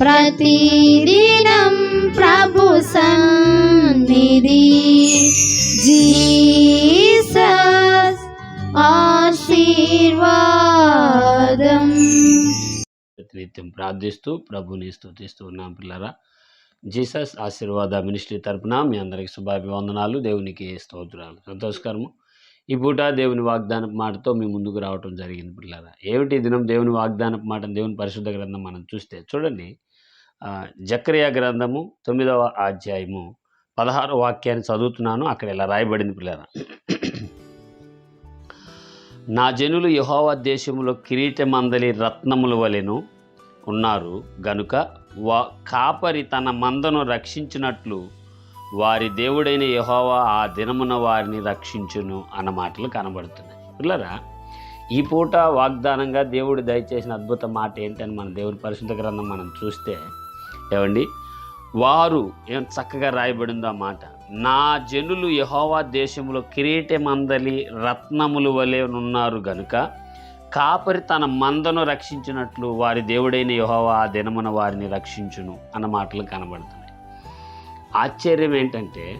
ప్రతిదినం ప్రభు సన్నిధి. జీసస్ ఆశీర్వాదం. నిత్యం ప్రార్థిస్తూ ప్రభుని స్థుతిస్తూ ఉన్నాం పిల్లరా. జీసస్ ఆశీర్వాద మినిస్ట్రీ తరపున మీ అందరికి శుభాభివందనాలు దేవునికి స్తోత్రాలు. సంతోషకరము. ఈ పూట దేవుని వాగ్దానపు మాటతో మీ ముందుకు రావటం జరిగింది పిల్లరా. ఏమిటి దినం దేవుని వాగ్దానపు మాట దేవుని పరిశుద్ధ గ్రంథం మనం చూస్తే చూడండి. జక్రియా గ్రంథము తొమ్మిదవ అధ్యాయము పదహారు వాక్యాన్ని చదువుతున్నాను. అక్కడ ఇలా రాయబడింది పిల్లల నా జనులు యహోవా దేశంలో కిరీటమందలి రత్నముల వలెను ఉన్నారు. గనుక వా కాపరి తన మందను రక్షించినట్లు వారి దేవుడైన యహోవా ఆ దినమున వారిని రక్షించును అన్న మాటలు కనబడుతున్నాయి. పిల్లరా ఈ పూట వాగ్దానంగా దేవుడు దయచేసిన అద్భుత మాట ఏంటని మన దేవుని పరిశుద్ధ గ్రంథం మనం చూస్తే ఏమండి? వారు ఏం చక్కగా రాయబడిందో మాట. నా జనులు యహోవా దేశములో కిరీటమందలి రత్నములు వలె ఉన్నారు గనుక కాపరి తన మందను రక్షించినట్లు వారి దేవుడైన యహోవా ఆ దినమున వారిని రక్షించును అన్న మాటలు కనబడుతున్నాయి. ఆశ్చర్యం ఏంటంటే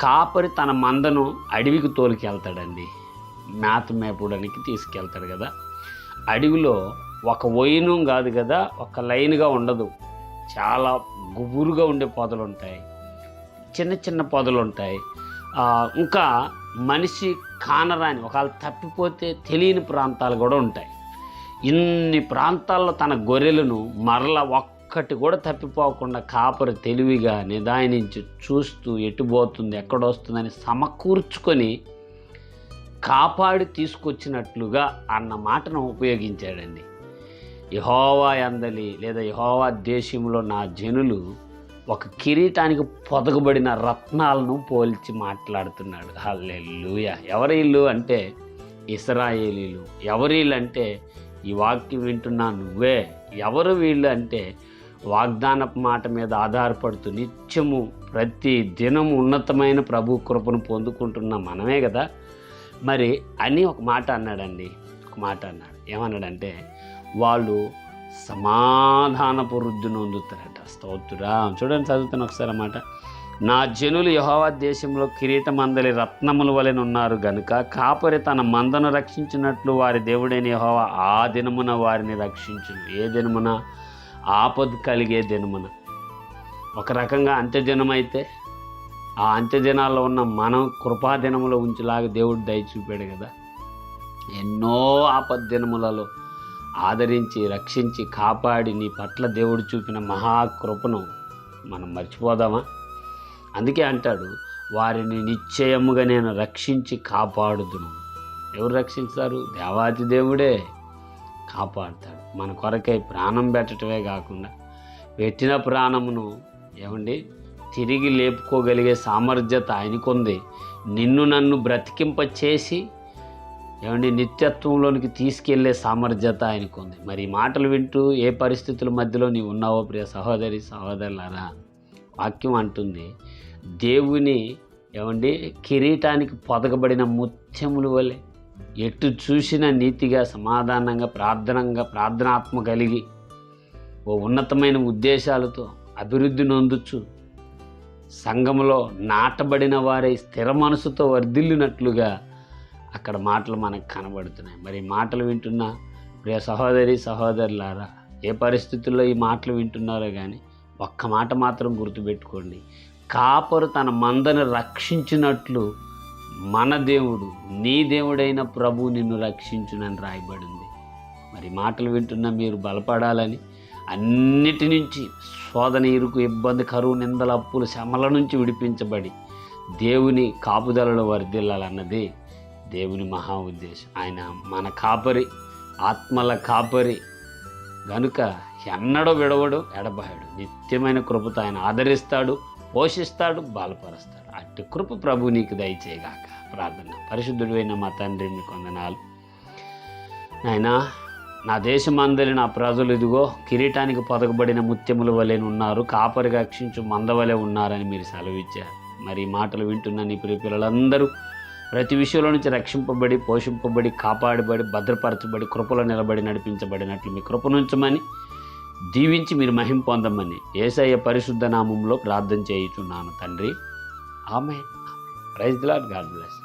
కాపరి తన మందను అడవికి తోలికెళ్తాడండి. మేత మేపడానికి తీసుకెళ్తాడు కదా. అడవిలో ఒక వైనం కాదు కదా ఒక లైన్గా ఉండదు. చాలా గుబురుగా ఉండే పొదలు ఉంటాయి చిన్న చిన్న పొదలు ఉంటాయి ఇంకా మనిషి కానరాని ఒకవేళ తప్పిపోతే తెలియని ప్రాంతాలు కూడా ఉంటాయి. ఇన్ని ప్రాంతాల్లో తన గొర్రెలను మరల ఒక్కటి కూడా తప్పిపోకుండా కాపరి తెలివిగా నిదానించి చూస్తూ ఎటుపోతుంది ఎక్కడొస్తుందని సమకూర్చుకొని కాపాడి తీసుకొచ్చినట్లుగా అన్న మాటను ఉపయోగించాడండి. యహోవా అందలి లేదా యహోవా దేశంలో నా జనులు ఒక కిరీటానికి పొదగబడిన రత్నాలను పోల్చి మాట్లాడుతున్నాడు. హల్లెల్లుయ ఎవరి అంటే ఇస్రాయేలీలు. ఎవరి అంటే ఈ వాక్యం వింటున్నా నువ్వే. ఎవరు వీళ్ళు అంటే వాగ్దానపు మాట మీద ఆధారపడుతూ నిత్యము ప్రతి దినం ఉన్నతమైన ప్రభు కృపను పొందుకుంటున్న మనమే కదా. మరి అని ఒక మాట అన్నాడండి. ఒక మాట అన్నాడు. ఏమన్నాడంటే వాళ్ళు సమాధానపు వృద్ధి నొందుతారట స్తోత్రురా చూడండి చదువుతాను ఒకసారి అన్నమాట నా జనులు యహోవా దేశంలో కిరీటమందలి రత్నముల వలె ఉన్నారు గనుక కాపరి తన మందను రక్షించినట్లు వారి దేవుడైన యహోవా ఆ దినమున వారిని రక్షించును. ఏ దినమున? ఆపద కలిగే దినమున. ఒక రకంగా అంత్యదినమైతే ఆ అంత్యదినాల్లో ఉన్న మనం కృపాదినములో ఉంచేలాగా దేవుడు దయ చూపాడు కదా. ఎన్నో ఆపద్దినములలో ఆదరించి రక్షించి కాపాడి నీ పట్ల దేవుడు చూపిన మహాకృపను మనం మర్చిపోదామా? అందుకే అంటాడు వారిని నిశ్చయముగా నేను రక్షించి కాపాడుదును. ఎవరు రక్షిస్తారు దేవాతి దేవుడే కాపాడుతాడు. మన కొరకై ప్రాణం పెట్టడమే కాకుండా పెట్టిన ప్రాణమును ఏమండి? తిరిగి లేపుకోగలిగే సామర్థ్యత ఆయనకుంది. నిన్ను నన్ను బ్రతికింప చేసి ఏమండి నిత్యత్వంలోనికి తీసుకెళ్ళే సామర్థ్యత ఆయనకుంది. మరి మాటలు వింటూ ఏ పరిస్థితుల మధ్యలో నీవు ఉన్నావో ప్రియ సహోదరి సహోదరులారా? వాక్యం అంటుంది దేవుని ఏమండి కిరీటానికి పొదగబడిన ముత్యములు వలె ఎటు చూసిన నీతిగా సమాధానంగా ప్రార్థనంగా ప్రార్థనాత్మ కలిగి ఓ ఉన్నతమైన ఉద్దేశాలతో అభివృద్ధి నొందుచు సంఘములో నాటబడిన వారై స్థిర మనసుతో వర్ధిల్లినట్లుగా అక్కడ మాటలు మనకు కనబడుతున్నాయి. మరి మాటలు వింటున్న ప్రియ సహోదరి సహోదరులారా ఏ పరిస్థితుల్లో ఈ మాటలు వింటున్నారో కానీ ఒక్క మాట మాత్రం గుర్తుపెట్టుకోండి. కాపరు తన మందను రక్షించినట్లు మన దేవుడు నీ దేవుడైన ప్రభు నిన్ను రక్షించునని రాయబడింది. మరి మాటలు వింటున్న మీరు బలపడాలని అన్నిటి నుంచి శోధన ఇరుకు ఇబ్బంది కరువు నిందల అప్పులు శ్రమల నుంచి విడిపించబడి దేవుని కాపుదలలో వర్ధిల్లాలన్నది దేవుని మహా ఉద్దేశం. ఆయన మన కాపరి ఆత్మల కాపరి. గనుక ఎన్నడో విడవడు ఎడబాయడు. నిత్యమైన కృపతో ఆయన ఆదరిస్తాడు పోషిస్తాడు బలపరుస్తాడు. అట్టి కృప ప్రభు నీకు దయచేయగాక. ప్రార్థన. పరిశుద్ధుడైన మా తండ్రి మీ కొందనాలు ఆయన నా దేశమందరి నా ప్రజలు ఇదిగో కిరీటానికి పొదగబడిన ముత్యముల వలె ఉన్నారు. కాపరి రక్షించు మంద వలె ఉన్నారని మీరు సెలవిచ్చారు. మరి మాటలు వింటున్న నీ ప్రియ పిల్లలందరూ ప్రతి విషయంలో నుంచి రక్షింపబడి పోషింపబడి కాపాడబడి భద్రపరచబడి కృపలో నిలబడి నడిపించబడినట్లు మీ కృప నుంచమని దీవించి మీరు మహిం పొందమని ఏసయ్య పరిశుద్ధ నామంలో ప్రార్థన చేయుచున్నాను తండ్రి. ఆమె ప్రైజ్ దిలాడ్ గాడ్ బ్లెస్